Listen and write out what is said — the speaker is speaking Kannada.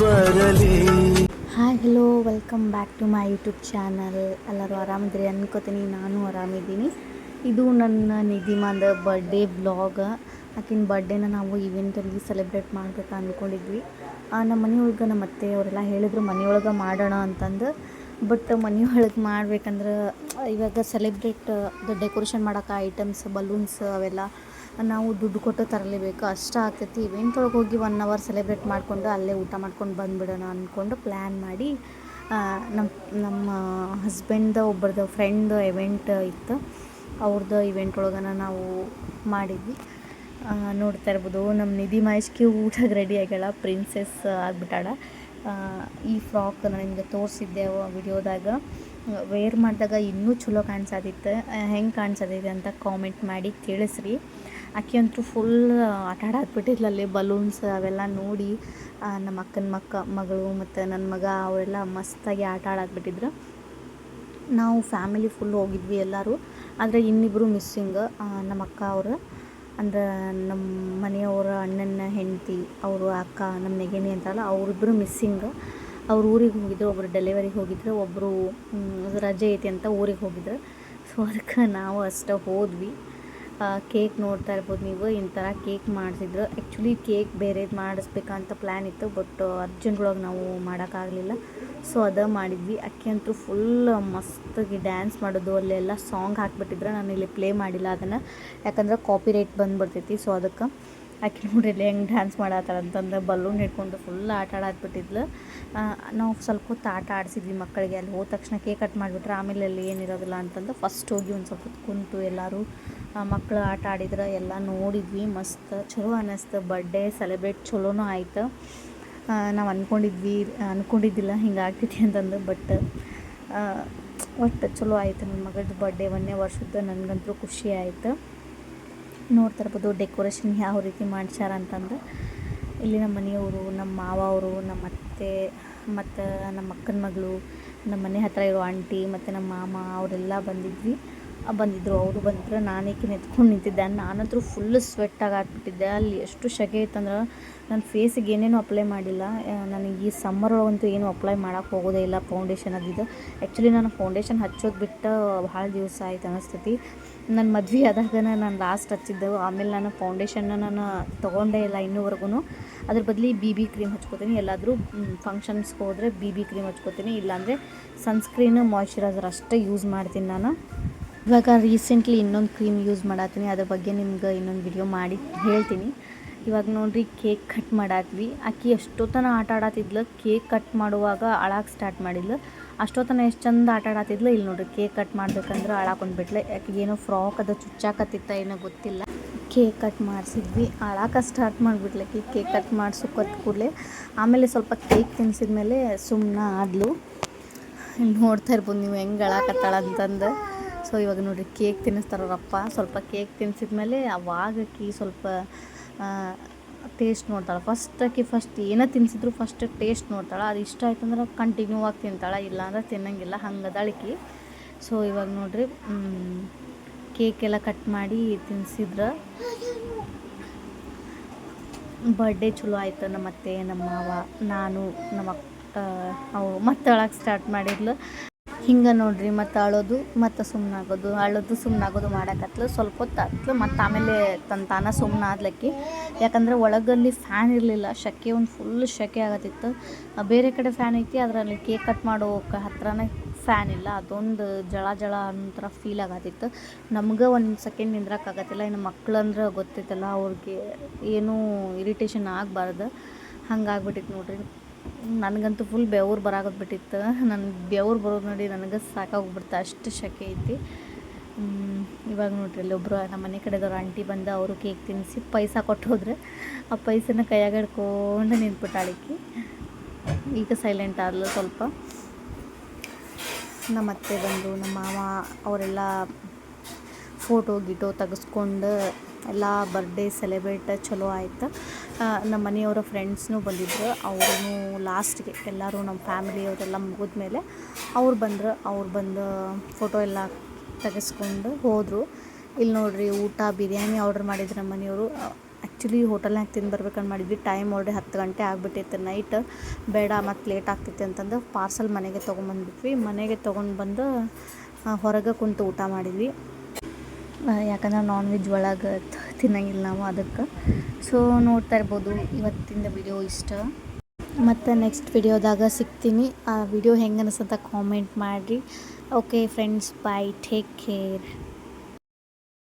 ಬರಲಿ. Hi hello welcome back to my YouTube channel ಎಲ್ಲರೂ ಆರಾಮಿದ್ರಿ? ಅನ್ಕೋತೀನಿ, ನಾನು ಆರಾಮಿದ್ದೀನಿ. ಇದು ನನ್ನ ನಿಧಿಮಾದ ಬರ್ಡೇ ಬ್ಲಾಗ್ ಆಕಿನ ಬರ್ಡೇನ ನಾವು ಇವೆಂಟಲ್ಲಿ ಸೆಲೆಬ್ರೇಟ್ ಮಾಡ್ಬೇಕು ಅಂದ್ಕೊಂಡಿದ್ವಿ ನಮ್ಮ ಮನೆಯೊಳಗೆ ನಮ್ಮ ಅತ್ತೆ ಅವರೆಲ್ಲ ಹೇಳಿದ್ರು, ಮನೆಯೊಳಗೆ ಮಾಡೋಣ ಅಂತಂದು. ಬಟ್ ಮನೆಯೊಳಗೆ ಮಾಡ್ಬೇಕಂದ್ರೆ ಇವಾಗ ಸೆಲೆಬ್ರೇಟ್ ಡೆಕೋರೇಷನ್ ಮಾಡೋಕೆ ಐಟಮ್ಸ್ ಬಲೂನ್ಸ್ ಅವೆಲ್ಲ ನಾವು ದುಡ್ಡು ಕೊಟ್ಟು ತರಲೇಬೇಕು, ಅಷ್ಟು ಆಗ್ತೈತಿ. ಇವೆಂಟ್ ಒಳಗೆ ಹೋಗಿ ಒನ್ ಅವರ್ ಸೆಲೆಬ್ರೇಟ್ ಮಾಡಿಕೊಂಡು ಅಲ್ಲೇ ಊಟ ಮಾಡ್ಕೊಂಡು ಬಂದುಬಿಡೋಣ ಅಂದ್ಕೊಂಡು ಪ್ಲ್ಯಾನ್ ಮಾಡಿ ನಮ್ಮ ನಮ್ಮ ಹಸ್ಬೆಂಡ್ದು ಒಬ್ಬರದ ಫ್ರೆಂಡ್ ಇವೆಂಟ್ ಇತ್ತು. ಅವ್ರದ್ದು ಇವೆಂಟ್ ಒಳಗನ ನಾವು ಮಾಡಿದ್ವಿ. ನೋಡ್ತಾ ಇರ್ಬೋದು ನಮ್ಮ ನಿಧಿ ಮಹೇಶ್ಗೆ ಊಟಕ್ಕೆ ರೆಡಿ ಆಗ್ಯಾಳ ಪ್ರಿನ್ಸೆಸ್ ಆಗ್ಬಿಟ್ಟಾಳ. ಈ ಫ್ರಾಕ್ ನಾನು ನಿಮಗೆ ತೋರಿಸಿದ್ದೆ ವಿಡಿಯೋದಾಗ ವೇರ್ ಮಾಡಿದಾಗ ಇನ್ನೂ ಚಲೋ ಕಾಣಿಸೋದಿತ್ತು. ಹೆಂಗೆ ಕಾಣಿಸೋದಿದೆ ಅಂತ ಕಾಮೆಂಟ್ ಮಾಡಿ ತಿಳಿಸ್ರಿ. ಆಕೆ ಅಂತೂ ಫುಲ್ ಆಟ ಆಡಾಕ್ಬಿಟ್ಟಿದ್ಲು ಅಲ್ಲಿ ಬಲೂನ್ಸ್ ಅವೆಲ್ಲ ನೋಡಿ ನಮ್ಮ ಅಕ್ಕನ ಮಕ್ಕ, ಮಗಳು ಮತ್ತು ನನ್ನ ಮಗ, ಅವರೆಲ್ಲ ಮಸ್ತಾಗಿ ಆಟ ಆಡಾಕ್ಬಿಟ್ಟಿದ್ರು ನಾವು ಫ್ಯಾಮಿಲಿ ಫುಲ್ ಹೋಗಿದ್ವಿ ಎಲ್ಲರೂ. ಆದರೆ ಇನ್ನಿಬ್ಬರು ಮಿಸ್ಸಿಂಗ್ ನಮ್ಮ ಅಕ್ಕ ಅವರು. ಅಂದ್ರೆ ನಮ್ಮ ಮನೆಯವರ ಅಣ್ಣನ ಹೆಂಡತಿ, ಅವರು ಅಕ್ಕ ನಮ್ಮ ನೆಗೆನಿ ಅಂತಲ್ಲ ಅವರಿಬ್ಬರು ಮಿಸ್ಸಿಂಗ್ ಅವ್ರು ಊರಿಗೆ ಹೋಗಿದ್ರು ಒಬ್ಬರು ಡೆಲಿವರಿಗೆ ಹೋಗಿದ್ರು ಒಬ್ಬರು ರಜೆ ಐತಿ ಅಂತ ಊರಿಗೆ ಹೋಗಿದ್ರು. ಸೊ ಅದಕ್ಕೆ ನಾವು ಅಷ್ಟೇ ಹೋದ್ವಿ. ಕೇಕ್ ನೋಡ್ತಾ ಇರ್ಬೋದು ನೀವು ಇಂಥರ ಥರ ಕೇಕ್ ಮಾಡಿಸಿದ್ರು. ಆ್ಯಕ್ಚುಲಿ ಕೇಕ್ ಬೇರೆದು ಮಾಡಿಸ್ಬೇಕಂತ ಪ್ಲ್ಯಾನ್ ಇತ್ತು ಬಟ್ ಅರ್ಜೆಂಟ್ ಒಳಗೆ ನಾವು ಮಾಡೋಕ್ಕಾಗಲಿಲ್ಲ. ಸೊ ಅದ ಮಾಡಿದ್ವಿ. ಅಕ್ಕಿ ಅಂತೂ ಫುಲ್ ಮಸ್ತಾಗಿ ಡ್ಯಾನ್ಸ್ ಮಾಡೋದು ಅಲ್ಲೆಲ್ಲ ಸಾಂಗ್ ಹಾಕ್ಬಿಟ್ಟಿದ್ರೆ. ನಾನು ಇಲ್ಲಿ ಪ್ಲೇ ಮಾಡಿಲ್ಲ ಅದನ್ನು. ಯಾಕಂದ್ರೆ ಕಾಪಿ ರೈಟ್ ಬಂದುಬಿಡ್ತೈತಿ ಸೊ ಅದಕ್ಕೆ ಆಕೆ ನೋಡಿರಲಿ ಹೆಂಗೆ ಡ್ಯಾನ್ಸ್ ಮಾಡತ್ತಾರ ಅಂತಂದ್ರೆ ಬಲೂನ್ ಹಿಡ್ಕೊಂಡು ಫುಲ್ ಆಟ ಆಡಾಕ್ಬಿಟ್ಟಿದ್ಲು. ಆ, ನಾವು ಸ್ವಲ್ಪ ಹೊತ್ತು ಆಟ ಆಡಿಸಿದ್ವಿ ಮಕ್ಕಳಿಗೆ. ಅಲ್ಲಿ ಹೋದ ತಕ್ಷಣ ಕೇಕ್ ಕಟ್ ಮಾಡಿಬಿಟ್ರೆ ಆಮೇಲೆ ಅಲ್ಲಿ ಏನಿರೋದಿಲ್ಲ ಅಂತಂದು ಫಸ್ಟ್ ಹೋಗಿ ಒಂದು ಸ್ವಲ್ಪ ಕುಂತು ಎಲ್ಲರೂ ಮಕ್ಕಳು ಆಟ ಆಡಿದ್ರೆ ಎಲ್ಲ ನೋಡಿದ್ವಿ, ಮಸ್ತ್, ಚಲೋ ಅನ್ನಿಸ್ತು ಬರ್ಡೇ ಸೆಲೆಬ್ರೇಟ್ ಚಲೋನು ಆಯ್ತು. ನಾವು ಅಂದ್ಕೊಂಡಿದ್ವಿ ಅಂದ್ಕೊಂಡಿದ್ದಿಲ್ಲ ಹಿಂಗೆ ಆಗ್ತೈತಿ ಅಂತಂದು ಬಟ್ ಒಟ್ಟು ಚಲೋ ಆಯಿತು ನನ್ನ ಮಗಳದ್ದು ಬರ್ಡೇ ಒಂದೇ ವರ್ಷದ್ದು, ನನಗಂತೂ ಖುಷಿ ಆಯಿತು. ನೋಡ್ತಾ ಇರ್ಬೋದು ಡೆಕೋರೇಷನ್ ಯಾವ ರೀತಿ ಮಾಡ್ಸ್ಯಾರ ಅಂತಂದು. ಇಲ್ಲಿ ನಮ್ಮ ಮನೆಯವರು ನಮ್ಮ ಮಾವ ಅವರು ನಮ್ಮ ಅತ್ತೆ, ಮತ್ತು ನಮ್ಮ ಅಕ್ಕನ ಮಗಳು ನಮ್ಮ ಮನೆ ಹತ್ತಿರ ಇರೋ ಆಂಟಿ ಮತ್ತು ನಮ್ಮ ಮಾಮ, ಅವರೆಲ್ಲ ಬಂದಿದ್ವಿ. ಬಂದಿದ್ದರು ಅವರು ಬಂದಿದ್ರು. ನಾನೇಕೆ ನಿಂತ್ಕೊಂಡು ನಿಂತಿದ್ದೆ. ನಾನಂತೂ ಫುಲ್ ಸ್ವೆಟ್ ಆಗ್ಬಿಟ್ಟಿದ್ದೆ. ಅಲ್ಲಿ ಎಷ್ಟು ಸೆಕೆ ಇತ್ತಂದ್ರೆ ನನ್ನ ಫೇಸಿಗೆ ಏನೇನು ಅಪ್ಲೈ ಮಾಡಿಲ್ಲ. ನನಗೆ ಈ ಸಮ್ಮರ್ ಒಳಗಂತೂ ಏನು ಅಪ್ಲೈ ಮಾಡೋಕ್ಕೆ ಹೋಗೋದೇ ಇಲ್ಲ ಫೌಂಡೇಶನ್ ಅದಿದ್ದು ಆ್ಯಕ್ಚುಲಿ ನಾನು ಫೌಂಡೇಶನ್ ಹಚ್ಚೋದು ಬಿಟ್ಟು ಭಾಳ ದಿವಸ ಆಯ್ತು ಅನಿಸ್ತೈತಿ. ನನ್ನ ಮದ್ವೆ ಆದಾಗ ನಾನು ಲಾಸ್ಟ್ ಹಚ್ಚಿದ್ದೆವು ಆಮೇಲೆ ನಾನು ಫೌಂಡೇಶನ್ನ ನಾನು ತೊಗೊಂಡೇ ಇಲ್ಲ ಇನ್ನೂವರೆಗೂ ಅದ್ರ ಬದಲಿ ಬಿ ಬಿ ಕ್ರೀಮ್ ಹಚ್ಕೋತೀನಿ. ಎಲ್ಲಾದರೂ ಫಂಕ್ಷನ್ಸ್ಗೆ ಹೋದರೆ ಬಿ ಬಿ ಕ್ರೀಮ್ ಹಚ್ಕೋತೀನಿ. ಇಲ್ಲಾಂದರೆ ಸನ್ಸ್ಕ್ರೀನು ಮಾಯ್ಶ್ಚರೈಸರ್ ಅಷ್ಟೇ ಯೂಸ್ ಮಾಡ್ತೀನಿ ನಾನು. ಇವಾಗ ರೀಸೆಂಟ್ಲಿ ಇನ್ನೊಂದು ಕ್ರೀಮ್ ಯೂಸ್ ಮಾಡತ್ತೀನಿ. ಅದ್ರ ಬಗ್ಗೆ ನಿಮ್ಗೆ ಇನ್ನೊಂದು ವಿಡಿಯೋ ಮಾಡಿ ಹೇಳ್ತೀನಿ. ಇವಾಗ ನೋಡ್ರಿ ಕೇಕ್ ಕಟ್ ಮಾಡಾತ್ವಿ. ಆಕಿ ಎಷ್ಟೊತ್ತನ ಆಟ ಆಡತ್ತಿದ್ಲು ಕೇಕ್ ಕಟ್ ಮಾಡುವಾಗ ಅಳಾಕ್ ಸ್ಟಾರ್ಟ್ ಮಾಡಿದ್ಲು. ಅಷ್ಟೊತ್ತನ ಎಷ್ಟು ಚಂದ ಆಟ ಆಡತ್ತಿದ್ಲು ಇಲ್ಲಿ ನೋಡ್ರಿ ಕೇಕ್ ಕಟ್ ಮಾಡ್ಬೇಕಂದ್ರೆ ಅಳಾಕೊಂಡ್ಬಿಟ್ಲೆ ಯಾಕೆ ಏನೋ ಫ್ರಾಕ್ ಅದು ಚುಚ್ಚಾಕತ್ತಿತ್ತ ಏನೋ ಗೊತ್ತಿಲ್ಲ. ಕೇಕ್ ಕಟ್ ಮಾಡಿಸಿದ್ವಿ. ಅಳಾಕ ಸ್ಟಾರ್ಟ್ ಮಾಡಿಬಿಟ್ಲಕ್ಕಿ ಕೇಕ್ ಕಟ್ ಮಾಡಿಸೋಕತ್ ಕೂಡಲೇ. ಆಮೇಲೆ ಸ್ವಲ್ಪ ಕೇಕ್ ತಿನ್ಸಿದ ಮೇಲೆ ಸುಮ್ಮನೆ ಆದ್ಲು. ನೋಡ್ತಾ ಇರ್ಬೋದು ನೀವು ಹೆಂಗೆ ಅಳಾಕತ್ತಾಳ ಅಂತಂದು. ಸೊ ಇವಾಗ ನೋಡಿರಿ ಕೇಕ್ ತಿನ್ನಿಸ್ತಾರವ್ರಪ್ಪ ಸ್ವಲ್ಪ ಕೇಕ್ ತಿನ್ಸಿದ್ಮೇಲೆ ಅವಾಗ ಆಕಿ ಸ್ವಲ್ಪ ಟೇಸ್ಟ್ ನೋಡ್ತಾಳೆ. ಫಸ್ಟ್ ಆಕಿ ಫಸ್ಟ್ ಏನೇ ತಿನ್ಸಿದ್ರು ಫಸ್ಟ್ ಟೇಸ್ಟ್ ನೋಡ್ತಾಳೆ. ಅದು ಇಷ್ಟ ಆಯ್ತು ಅಂದ್ರೆ ಕಂಟಿನ್ಯೂ ಆಗಿ ತಿಂತಾಳೆ. ಇಲ್ಲ ಅಂದ್ರೆ ತಿನ್ನಂಗಿಲ್ಲ. ಹಂಗೆ ಅದಾಳಿಕಿ ಸೊ ಇವಾಗ ನೋಡ್ರಿ ಕೇಕ್ ಎಲ್ಲ ಕಟ್ ಮಾಡಿ ತಿನ್ಸಿದ್ರ ಬರ್ಡೇ ಚಲೋ ಆಯ್ತು ನಮ್ಮ ಅತ್ತೆ ನಮ್ಮ ಮಾವ ನಾನು ನಮ್ಮ ಅಕ್ಕ ಅವು ಸ್ಟಾರ್ಟ್ ಮಾಡಿದ್ಲು. ಹಿಂಗೆ ನೋಡ್ರಿ, ಮತ್ತು ಅಳೋದು ಮತ್ತು ಸುಮ್ಮನಾಗೋದು ಅಳೋದು ಸುಮ್ಮನಾಗೋದು ಮಾಡಕತ್ಲು ಸ್ವಲ್ಪ ಹೊತ್ತು ಆತ್ಲು, ಮತ್ತು ಆಮೇಲೆ ತನ್ನ ತಾನ ಸುಮ್ಮನೆ ಆದ್ಲಕ್ಕಿ. ಯಾಕಂದ್ರೆ ಒಳಗಲ್ಲಿ ಫ್ಯಾನ್ ಇರಲಿಲ್ಲ ಸೆಕೆ ಒಂದು ಫುಲ್ ಸೆಕೆ ಆಗತ್ತಿತ್ತು. ಬೇರೆ ಕಡೆ ಫ್ಯಾನ್ ಐತಿ, ಅದರಲ್ಲಿ ಕೇಕ್ ಕಟ್ ಮಾಡೋ ಕ- ಹತ್ರನೇ ಫ್ಯಾನ್ ಇಲ್ಲ, ಅದೊಂದು ಜಳ ಜಳ ಅನ್ನೋ ಫೀಲ್ ಆಗತ್ತಿತ್ತು. ನಮ್ಗೆ ಒಂದು ಸೆಕೆಂಡ್ ನಿಂದ್ರಕ್ಕಾಗತ್ತಿಲ್ಲ ಇನ್ನು ಮಕ್ಳಂದ್ರೆ ಗೊತ್ತಿತ್ತಲ್ಲ ಅವ್ರಿಗೆ ಏನೂ ಇರಿಟೇಷನ್ ಆಗಬಾರ್ದು. ಹಂಗಾಗ್ಬಿಟ್ಟಿತ್ತು ನೋಡ್ರಿ. ನನಗಂತೂ ಫುಲ್ ಬೆವ್ರು ಬರಾಕತ್ಬಿಟ್ಟಿತ್ತು ನನ್ನ ಬೆವ್ರು ಬರೋದು ನೋಡಿ ನನಗೆ ಸಾಕಾಗ್ಬಿಡ್ತು ಅಷ್ಟು ಶೆಕೆ ಐತಿ. ಇವಾಗ ನೋಡ್ರಿ ಅಲ್ಲಿ ಒಬ್ಬರು ನಮ್ಮ ಮನೆ ಕಡೆದವ್ರು ಆಂಟಿ ಬಂದು ಅವರು ಕೇಕ್ ತಿನ್ನಿಸಿ ಪೈಸಾ ಕೊಟ್ಟು ಹೋದ್ರೆ ಆ ಪೈಸನ ಕೈಯಾಗ ಹಿಡ್ಕೊಂಡು ನಿಂತ್ಬಿಟ್ಟಾಳಿಕ್ಕಿ ಈಗ ಸೈಲೆಂಟ್ ಆದ್ಲು ಸ್ವಲ್ಪ. ನಮ್ಮ ಅತ್ತೆ ಬಂದು, ನಮ್ಮ ಮಾವ, ಅವರೆಲ್ಲ ಫೋಟೋ ಗಿಟೋ ತೆಗೆಸ್ಕೊಂಡು ಎಲ್ಲ ಬರ್ಡೇ ಸೆಲೆಬ್ರೇಟ್ ಚಲೋ ಆಯ್ತು. ನಮ್ಮ ಮನೆಯವರ ಫ್ರೆಂಡ್ಸ್ನೂ ಬಂದಿದ್ದರು ಅವ್ರೂ ಲಾಸ್ಟ್ಗೆ ಎಲ್ಲರೂ ನಮ್ಮ ಫ್ಯಾಮಿಲಿಯವರೆಲ್ಲ ಮುಗಿದ್ಮೇಲೆ ಅವ್ರು ಬಂದರು. ಅವ್ರು ಬಂದು ಫೋಟೋ ಎಲ್ಲ ತೆಗೆಸ್ಕೊಂಡು ಹೋದರು. ಇಲ್ಲಿ ನೋಡಿರಿ ಊಟ, ಬಿರಿಯಾನಿ ಆರ್ಡ್ರ್ ಮಾಡಿದ್ರು ನಮ್ಮ ಮನೆಯವರು. ಆ್ಯಕ್ಚುಲಿ ಹೋಟೆಲ್ನಾಗ ತಿಂದು ಬರ್ಬೇಕಂತ ಮಾಡಿದ್ವಿ. ಟೈಮ್ ಆಲ್ರೆಡಿ ಹತ್ತು ಗಂಟೆ ಆಗಿಬಿಟ್ಟಿತ್ತು ನೈಟ್ ಬೇಡ ಮತ್ತು ಲೇಟ್ ಆಗ್ತೈತೆ ಅಂತಂದು ಪಾರ್ಸಲ್ ಮನೆಗೆ ತೊಗೊಂಬಂದ್ಬಿಟ್ವಿ. ಮನೆಗೆ ತೊಗೊಂಡು ಬಂದು ಹೊರಗೆ ಕುಂತು ಊಟ ಮಾಡಿದ್ವಿ. ಯಾಕಂದ್ರೆ ನಾನ್ ವೆಜ್ ಒಳಗೆ ತಿನ್ನಂಗಿಲ್ಲ ನಾವು ಅದಕ್ಕೆ. ಸೊ ನೋಡ್ತಾ ಇರ್ಬೋದು. ಇವತ್ತಿನ ವಿಡಿಯೋ ಇಷ್ಟ. ಮತ್ತು ನೆಕ್ಸ್ಟ್ ವಿಡಿಯೋದಾಗ ಸಿಗ್ತೀನಿ. ಆ ವಿಡಿಯೋ ಹೆಂಗೆ ಅನಿಸುತ್ತೆ ಕಾಮೆಂಟ್ ಮಾಡಿರಿ. Okay friends bye take care